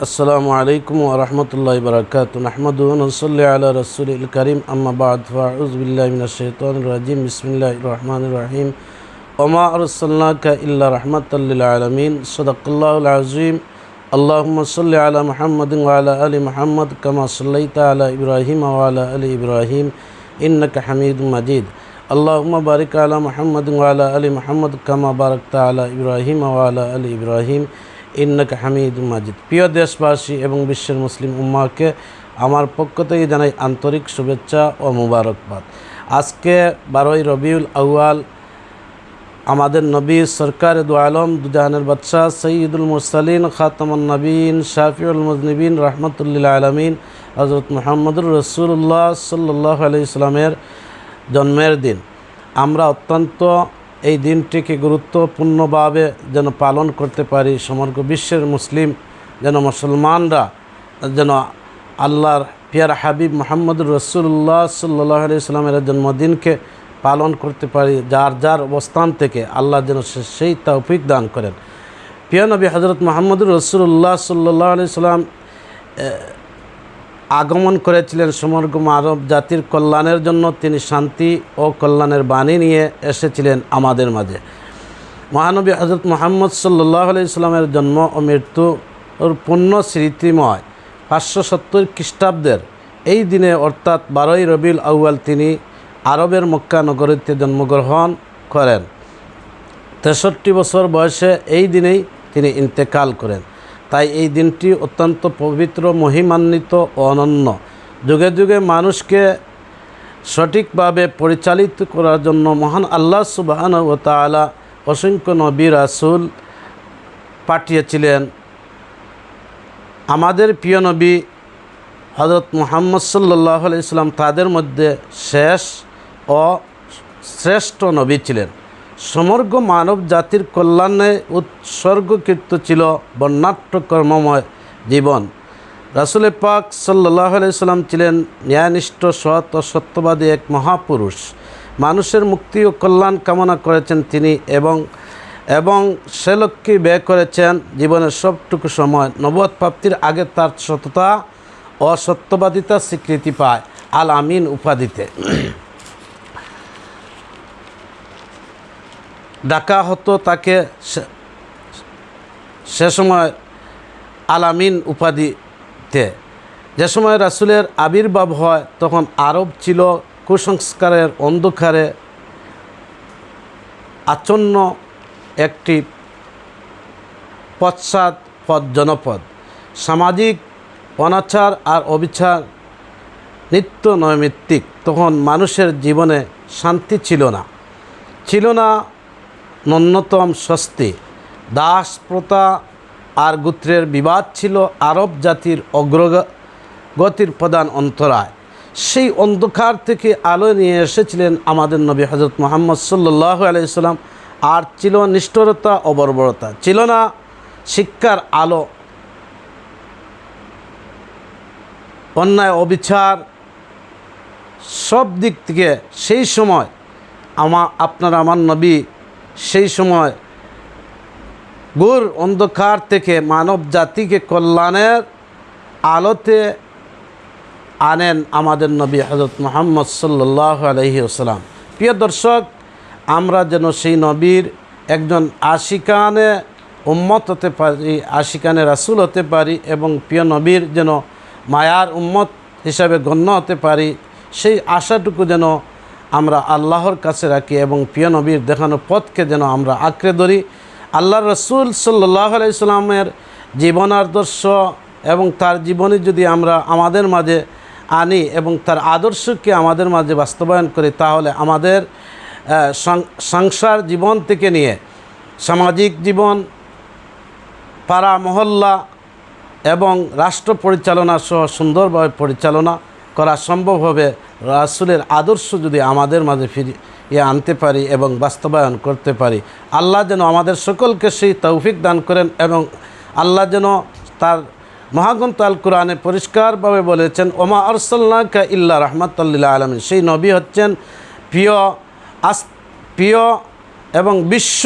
আসসালামু আলাইকুম ওরহমতুল্লাহ বরকাত নাহমদ নসল্লি আলা রসুল করিম আম্মা বাদ ফাউজবিল্লামিনশাইতানরাজিম বিসমিল্লাহ রহমান রহিম ওমা আরসাল্লাকা ইল্লা রহমতুল্লিল আলমিন সদকুল্লাহুল আজিম আল্লাহুম্মা সাল্লি আলা মুহাম্মদ ওয়ালা আলি মুহাম্মদ কামা সাল্লাইতা আলা ইব্রাহিম ওয়ালা আলি ইব্রাহিম ইন্নাকা হামিদ মাজিদ আল্লাহুম্মা বারিক আলা মুহাম্মদ ওয়ালা আলি মুহাম্মদ কামা বারাকতা আলা ইব্রাহিম ওয়ালা আলি ইব্রাহিম ইন্নাকা হামিদ মাজিদ। প্রিয় দেশবাসী এবং বিশ্বের মুসলিম উম্মাকে আমার পক্ষ থেকে জানাই আন্তরিক শুভেচ্ছা ও মুবারকবাদ। আজকে বারোই রবিউল আউয়াল, আমাদের নবী সরকার দু আলম দুজাহানের বাদশাহ সঈদুল মুরসালিন, খাতামুন নবীন, শাফিউল মুজনিবিন, রহমতুল্লিল আলমিন হজরত মোহাম্মদুর রসুল্লাহ সাল্লাহ আলি ইসলামের জন্মের দিন। আমরা অত্যন্ত এই দিনটিকে গুরুত্বপূর্ণভাবে যেন পালন করতে পারি, সমগ্র বিশ্বের মুসলিম যেন মুসলমানরা যেন আল্লাহর পিয়ার হাবিব মোহাম্মদুর রসুল্লাহ সাল্লাহ ইসলামের জন্মদিনকে পালন করতে পারি, যার যার অবস্থান থেকে আল্লাহ যেন সেই তৌফিক দান করেন। প্রিয় নবী হজরত মোহাম্মদুর রসুল্লাহ সাল্লাহ আলি সাল্লাম আগমন করেছিলেন সমগ্র মানব জাতির কল্যাণের জন্য। তিনি শান্তি ও কল্যাণের বাণী নিয়ে এসেছিলেন আমাদের মাঝে। মহানবী হজরত মোহাম্মদ সাল্লাহ আলি ইসলামের জন্ম ও মৃত্যু ওর পূর্ণ স্মৃতিময় পাঁচশো সত্তর খ্রিস্টাব্দের এই দিনে, অর্থাৎ বারোই রবিল আউয়াল, তিনি আরবের মক্কা নগরীতে জন্মগ্রহণ করেন। তেষট্টি বছর বয়সে এই দিনেই তিনি ইন্তেকাল করেন। তাই এই দিনটি অত্যন্ত পবিত্র, মহিমান্বিত ও অনন্য। যুগে যুগে মানুষকে সঠিকভাবে পরিচালিত করার জন্য মহান আল্লাহ সুবাহান ও তালা অসংখ্য নবী, রাসুল পাঠিয়েছিলেন। আমাদের প্রিয় নবী হজরত মোহাম্মদ সাল্লাহ ইসলাম তাদের মধ্যে শেষ ও শ্রেষ্ঠ নবী ছিলেন। সমগ্র মানব জাতির কল্যাণে উৎসর্গকৃত ছিল বর্ণাঢ্য কর্মময় জীবন। রাসুল পাক সাল্লাহ সাল্লাম ছিলেন ন্যায়নিষ্ঠ, সৎ ও সত্যবাদী এক মহাপুরুষ। মানুষের মুক্তি ও কল্যাণ কামনা করেছেন তিনি এবং এবং সে লক্ষ্যে ব্যয় করেছেন জীবনের সবটুকু সময়। নবদ প্রাপ্তির আগে তার সততা ও সত্যবাদিতা স্বীকৃতি পায়। আল আমিন উপাধিতে। ডাকা হতো তাকে সে- সময় আলামিন উপাধিতে যে সময় রাসুলের আবির্ভাব হয়, তখন আরব ছিল কুসংস্কারের অন্ধকারে। আচ্ছন্ন একটি পশ্চাৎ পদ জনপদ। সামাজিক অনাচার আর অবিচার, নিত্য নৈমিত্তিক। তখন মানুষের জীবনে শান্তি ছিল না। ছিল না ন্যূনতম স্বস্তি। দাস প্রথা আর গোত্রের বিবাদ ছিল আরব জাতির অগ্রগতির প্রধান অন্তরায়। সেই অন্ধকার থেকে আলো নিয়ে এসেছিলেন আমাদের নবী হজরত মোহাম্মদ সাল্লাহ আলাইসাল্লাম আর ছিল নিষ্ঠুরতা ও বর্বরতা। ছিল না শিক্ষার আলো। অন্যায়, অবিচার সব দিক থেকে সেই সময় আমা আপনার আমার নবী সেই সময় গুর অন্ধকার থেকে মানব জাতিকে কল্যাণের আলোতে আনেন আমাদের নবী হজরত মোহাম্মদ সাল্লাহ আলহি আসসালাম প্রিয় দর্শক, আমরা যেন সেই নবীর একজন আশিকানে উম্মত হতে পারি, আশিকানে রাসুল হতে পারি এবং প্রিয় নবীর যেন মায়ার উম্মত হিসাবে গণ্য হতে পারি, সেই আশাটুকু যেন আমরা আল্লাহর কাছে রাখি এবং প্রিয় নবীর দেখানো পথকে যেন আমরা আঁকড়ে ধরি। আল্লাহ রসুল সাল্লাহ জীবন আদর্শ এবং তার জীবনী যদি আমরা আমাদের মাঝে আনি এবং তার আদর্শকে আমাদের মাঝে বাস্তবায়ন করি, তাহলে আমাদের সংসার জীবন থেকে নিয়ে সামাজিক জীবন, পাড়া মহল্লা এবং রাষ্ট্র পরিচালনা সহ সুন্দরভাবে পরিচালনা করা সম্ভব হবে। রাসুলের আদর্শ যদি আমাদের মাঝে ফিরিয়ে আনতে পারি এবং বাস্তবায়ন করতে পারি। আল্লাহ যেন আমাদের সকলকে সেই তৌফিক দান করেন এবং আল্লাহ যেন তার মহাগ্রন্থ আল কোরআনে পরিষ্কারভাবে বলেছেন, ওমা আরসাল্লাকা ইল্লা রহমতুল্লাহ আলমিন। সেই নবী হচ্ছেন প্রিয় আস, প্রিয় এবং বিশ্ব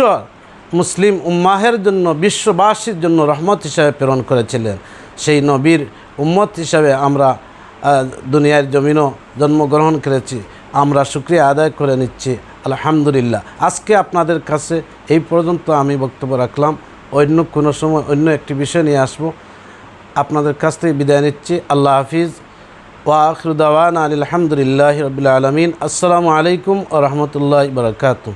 মুসলিম উম্মাহের জন্য, বিশ্ববাসীর জন্য রহমত হিসাবে প্রেরণ করেছিলেন। সেই নবীর উম্মত হিসাবে আমরা দুনিয়ার জমিনও জন্মগ্রহণ করেছি। আমরা শুক্রিয়া আদায় করে নিচ্ছি। আলহামদুলিল্লাহ। আজকে আপনাদের কাছে এই পর্যন্ত আমি বক্তব্য রাখলাম। অন্য কোনো সময় অন্য একটি বিষয় নিয়ে আসব। আপনাদের কাছ থেকে বিদায় নিচ্ছি। আল্লাহ হাফিজ। ওয়াখরুদ্দাওয়ান আলহামদুলিল্লাহ রবিল আলমিন। আসসালামু আলাইকুম ও রহমতুল্লাহ বরকাতু